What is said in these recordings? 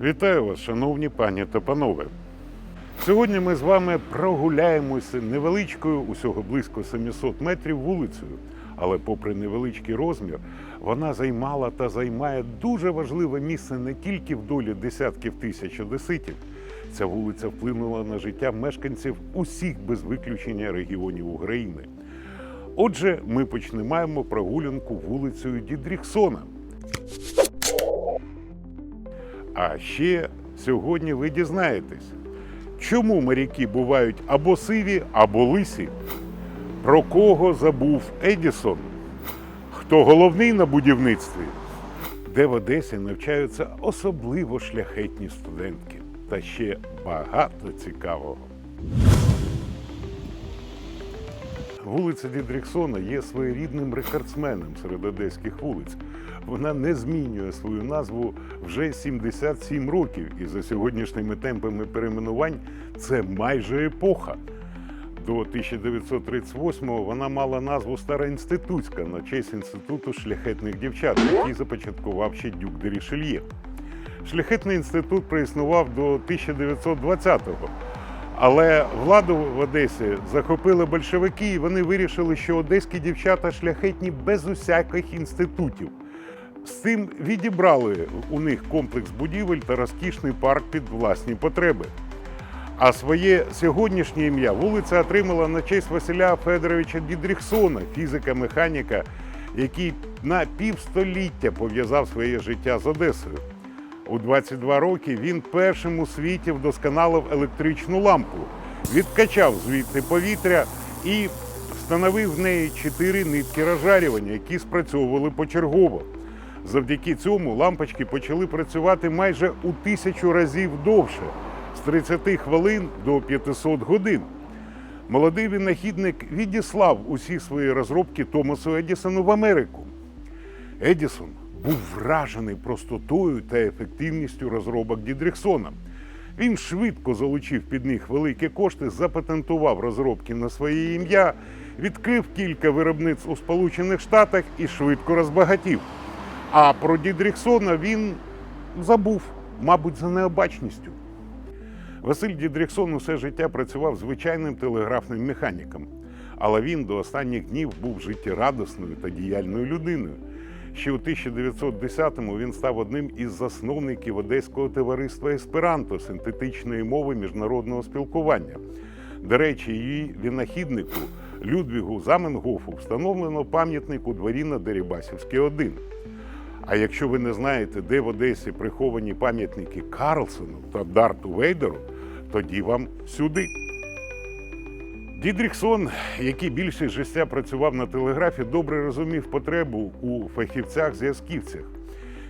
Вітаю вас, шановні пані та панове. Сьогодні ми з вами прогуляємося невеличкою, усього близько 700 метрів вулицею. Але, попри невеличкий розмір, вона займала та займає дуже важливе місце не тільки в долі десятків тисяч одеситів. Ця вулиця вплинула на життя мешканців усіх без виключення регіонів України. Отже, ми почнемо прогулянку вулицею Дідріхсона. А ще сьогодні ви дізнаєтесь, чому моряки бувають або сиві, або лисі, про кого забув Едісон, хто головний на будівництві, де в Одесі навчаються особливо шляхетні студентки, та ще багато цікавого. Вулиця Дідріксона є своєрідним рекордсменом серед одеських вулиць. Вона не змінює свою назву вже 77 років, і за сьогоднішніми темпами перейменувань це майже епоха. До 1938-го вона мала назву Стара інститутська на честь інституту шляхетних дівчат, який започаткував ще Дюк де Рішельє. Шляхетний інститут проіснував до 1920-го. Але владу в Одесі захопили большевики, і вони вирішили, що одеські дівчата шляхетні без усяких інститутів. З цим відібрали у них комплекс будівель та розкішний парк під власні потреби. А своє сьогоднішнє ім'я вулиця отримала на честь Василя Федоровича Дідріхсона, фізика-механіка, який на півстоліття пов'язав своє життя з Одесою. У 22 роки він першим у світі вдосконалив електричну лампу, відкачав звідти повітря і встановив в неї чотири нитки розжарювання, які спрацьовували почергово. Завдяки цьому лампочки почали працювати майже у тисячу разів довше з 30 хвилин до 500 годин. Молодий винахідник відіслав усі свої розробки Томасу Едісону в Америку. Едісон був вражений простотою та ефективністю розробок Дідріхсона. Він швидко залучив під них великі кошти, запатентував розробки на своє ім'я, відкрив кілька виробництв у Сполучених Штатах і швидко розбагатів. А про Дідріхсона він забув, мабуть, за необачністю. Василь Дідріхсон усе життя працював звичайним телеграфним механіком, але він до останніх днів був життєрадісною та діяльною людиною. Ще у 1910-му він став одним із засновників Одеського товариства Есперанто синтетичної мови міжнародного спілкування. До речі, її винахіднику Людвігу Заменгофу встановлено пам'ятник у дворі на Дерибасівській 1. А якщо ви не знаєте, де в Одесі приховані пам'ятники Карлсону та Дарту Вейдеру, тоді вам сюди. Дідріхсон, який більше життя працював на телеграфі, добре розумів потребу у фахівцях-зв'язківцях.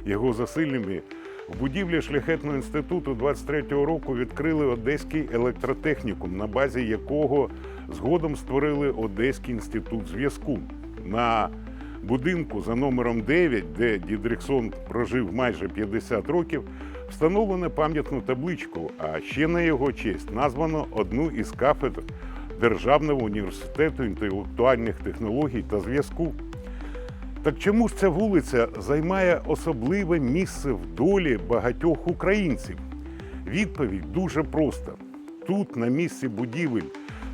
Його засильними в будівлі шляхетного інституту 23-го року відкрили Одеський електротехнікум, на базі якого згодом створили Одеський інститут зв'язку. На будинку за номером 9, де Дідріксон прожив майже 50 років, встановлено пам'ятну табличку, а ще на його честь названо одну із кафедр Державного університету інтелектуальних технологій та зв'язку. Так чому ж ця вулиця займає особливе місце в долі багатьох українців? Відповідь дуже проста: тут, на місці будівель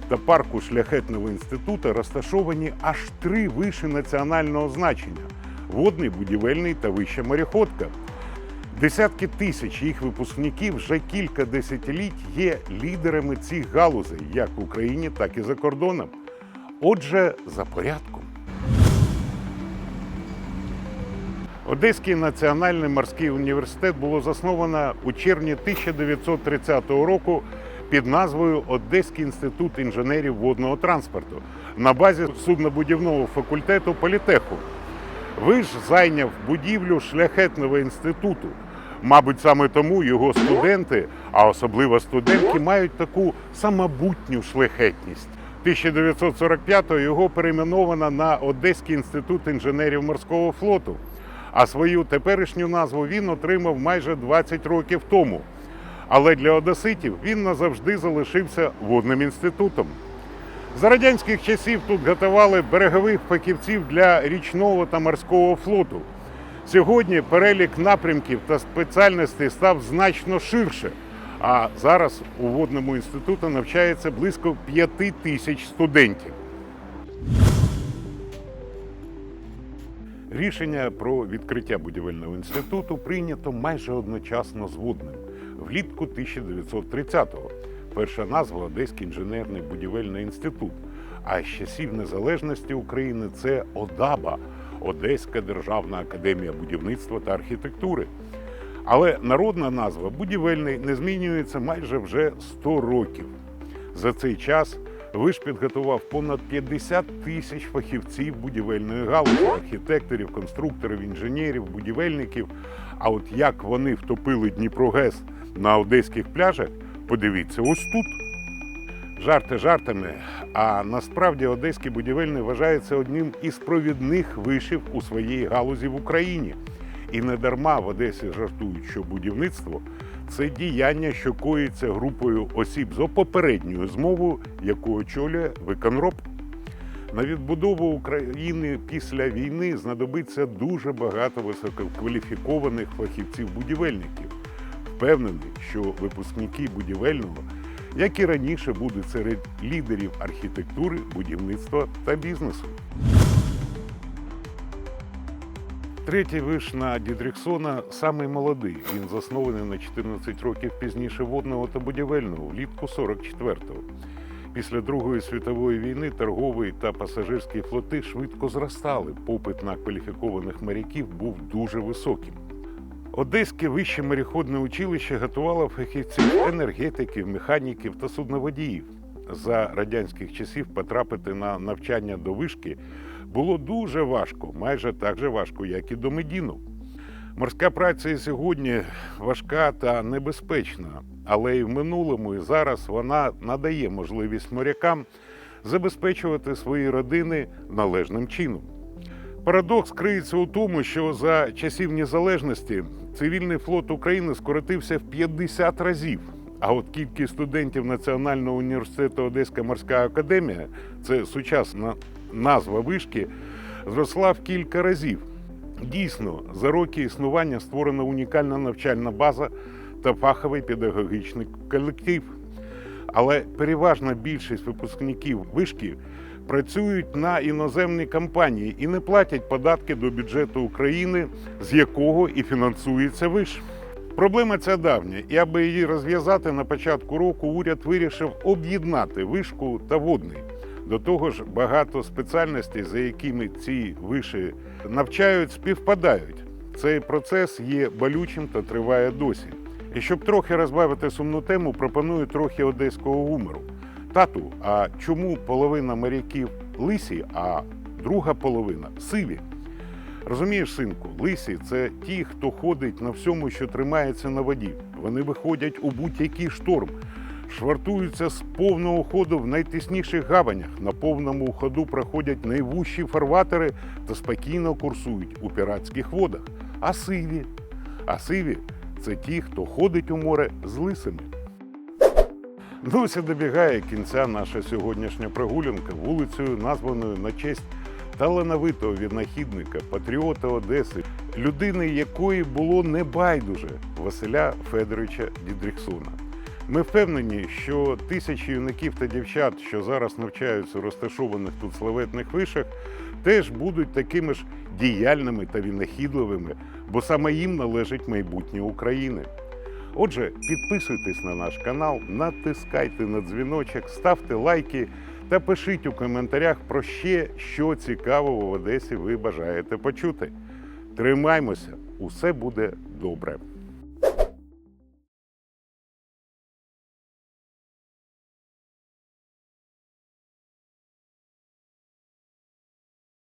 та парку шляхетного інституту, розташовані аж три виші національного значення: водний, будівельний та вища мореходка. Десятки тисяч їх випускників вже кілька десятиліть є лідерами цих галузей як в Україні, так і за кордоном. Отже, за порядком. Одеський національний морський університет було засновано у червні 1930 року під назвою Одеський інститут інженерів водного транспорту на базі суднобудівного факультету політеху. Ви ж зайняв будівлю шляхетного інституту. Мабуть, саме тому його студенти, а особливо студентки, мають таку самобутню шляхетність. 1945-го його перейменовано на Одеський інститут інженерів морського флоту, а свою теперішню назву він отримав майже 20 років тому. Але для одеситів він назавжди залишився водним інститутом. За радянських часів тут готували берегових фахівців для річного та морського флоту. Сьогодні перелік напрямків та спеціальностей став значно ширше. А зараз у водному інституті навчається близько 5 тисяч студентів. Рішення про відкриття будівельного інституту прийнято майже одночасно з водним влітку 1930-го. Перша назва Одеський інженерний будівельний інститут. А з часів незалежності України це ОДАБА Одеська державна академія будівництва та архітектури. Але народна назва будівельний не змінюється майже вже 100 років. За цей час виш підготував понад 50 тисяч фахівців будівельної галузі, архітекторів, конструкторів, інженерів, будівельників. А от як вони втопили Дніпрогес на одеських пляжах, подивіться ось тут. Жарти жартами, а насправді одеський будівельний вважається одним із провідних вишів у своїй галузі в Україні. І не дарма в Одесі жартують, що будівництво це діяння, що коїться групою осіб з попередньою змовою, яку очолює виконроб. На відбудову України після війни знадобиться дуже багато висококваліфікованих фахівців-будівельників. Впевнений, що випускники будівельного, як і раніше, будуть серед лідерів архітектури, будівництва та бізнесу. Третій виш на Дідріксона самий молодий. Він заснований на 14 років пізніше водного та будівельного влітку 44-го. Після Другої світової війни торговий та пасажирські флоти швидко зростали. Попит на кваліфікованих моряків був дуже високим. Одеське вище мореходне училище готувало фахівців енергетиків, механіків та судноводіїв. За радянських часів потрапити на навчання до вишки було дуже важко, майже так же важко, як і до Медіну. Морська праця і сьогодні важка та небезпечна, але і в минулому, і зараз вона надає можливість морякам забезпечувати свої родини належним чином. Парадокс криється у тому, що за часів незалежності цивільний флот України скоротився в 50 разів. А от кількість студентів Національного університету Одеська морська академія, це сучасна назва вишки, зросла в кілька разів. Дійсно, за роки існування створена унікальна навчальна база та фаховий педагогічний колектив. Але переважна більшість випускників вишки працюють на іноземні компанії і не платять податки до бюджету України, з якого і фінансується виш. Проблема ця давня, і аби її розв'язати на початку року, уряд вирішив об'єднати вишку та водний. До того ж, багато спеціальностей, за якими ці виші навчають, співпадають. Цей процес є болючим та триває досі. І щоб трохи розбавити сумну тему, пропоную трохи одеського гумору. Тату, а чому половина моряків лисі, а друга половина сиві? Розумієш, синку, лисі це ті, хто ходить на всьому, що тримається на воді. Вони виходять у будь-який шторм, швартуються з повного ходу в найтисніших гаванях, на повному ходу проходять найвужчі фарватери та спокійно курсують у піратських водах. А сиві? А сиві це ті, хто ходить у море з лисими. Ну, ось добігає кінця наша сьогоднішня прогулянка вулицею, названою на честь талановитого віднахідника, патріота Одеси, людини, якої було небайдуже Василя Федоровича Дідріксона. Ми впевнені, що тисячі юнаків та дівчат, що зараз навчаються у розташованих тут славетних вишах, теж будуть такими ж діяльними та винахідливими, бо саме їм належить майбутнє України. Отже, підписуйтесь на наш канал, натискайте на дзвіночок, ставте лайки та пишіть у коментарях про ще, що цікавого в Одесі ви бажаєте почути. Тримаймося, усе буде добре.